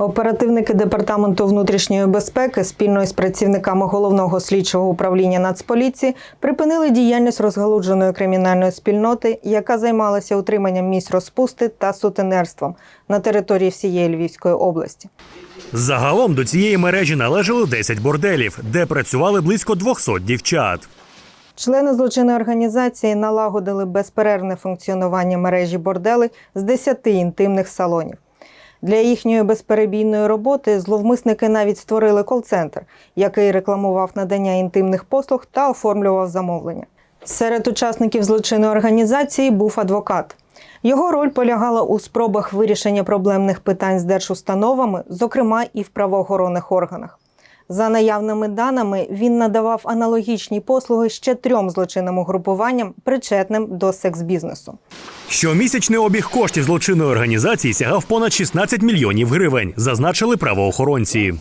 Оперативники департаменту внутрішньої безпеки спільно із працівниками головного слідчого управління Нацполіції припинили діяльність розгалудженої кримінальної спільноти, яка займалася утриманням місць розпусти та сутенерством на території всієї Львівської області. Загалом до цієї мережі належало 10 борделів, де працювали близько 200 дівчат. Члени злочинної організації налагодили безперервне функціонування мережі бордели з 10 інтимних салонів. Для їхньої безперебійної роботи зловмисники навіть створили кол-центр, який рекламував надання інтимних послуг та оформлював замовлення. Серед учасників злочинної організації був адвокат. Його роль полягала у спробах вирішення проблемних питань з держустановами, зокрема і в правоохоронних органах. За наявними даними, він надавав аналогічні послуги ще трьом злочинним угрупуванням, причетним до секс-бізнесу. Щомісячний обіг коштів злочинної організації сягав понад 16 мільйонів гривень, зазначили правоохоронці.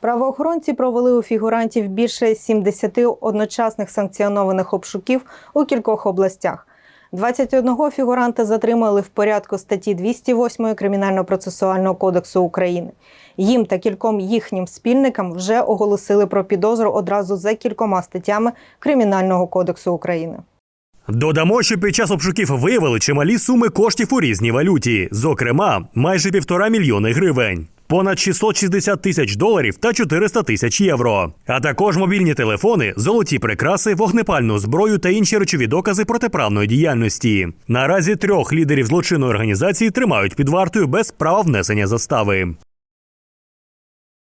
Правоохоронці провели у фігурантів більше 70 одночасних санкціонованих обшуків у кількох областях. 21 фігуранта затримали в порядку статті 208 Кримінально-процесуального кодексу України. Їм та кільком їхнім спільникам вже оголосили про підозру одразу за кількома статтями Кримінального кодексу України. Додамо, що під час обшуків виявили чималі суми коштів у різній валюті, зокрема, майже півтора мільйони гривень. Понад 660 тисяч доларів та 400 тисяч євро, а також мобільні телефони, золоті прикраси, вогнепальну зброю та інші речові докази протиправної діяльності. Наразі трьох лідерів злочинної організації тримають під вартою без права внесення застави.